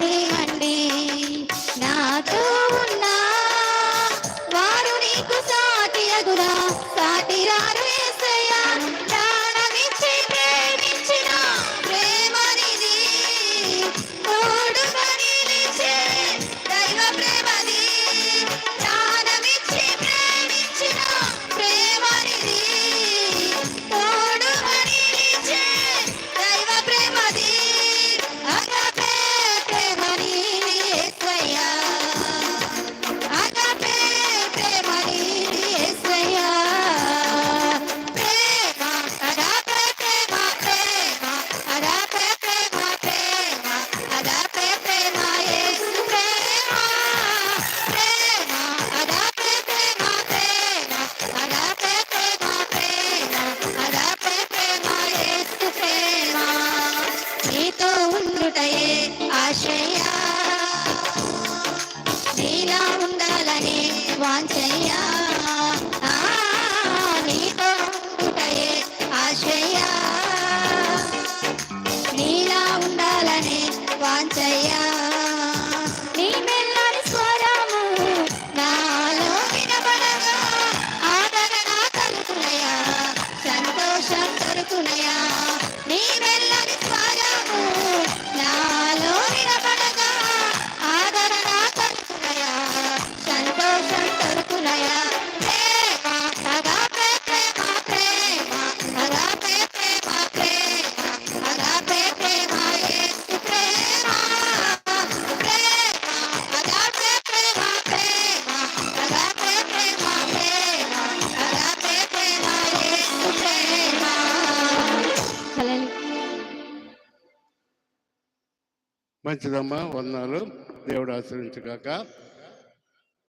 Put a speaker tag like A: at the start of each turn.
A: కానివ్వండి. నాతో ఉన్నా. వారు నీకు సాటి అగురా సాటి రారు ఉండుటయే ఆశయ్యా నీలా ఉండాలని వాంచయ్యా నీతో నీలా ఉండాలని వాంచయ్యా
B: మంచిదమ్మా వందనాలు. దేవుడు ఆశ్రయించుగాక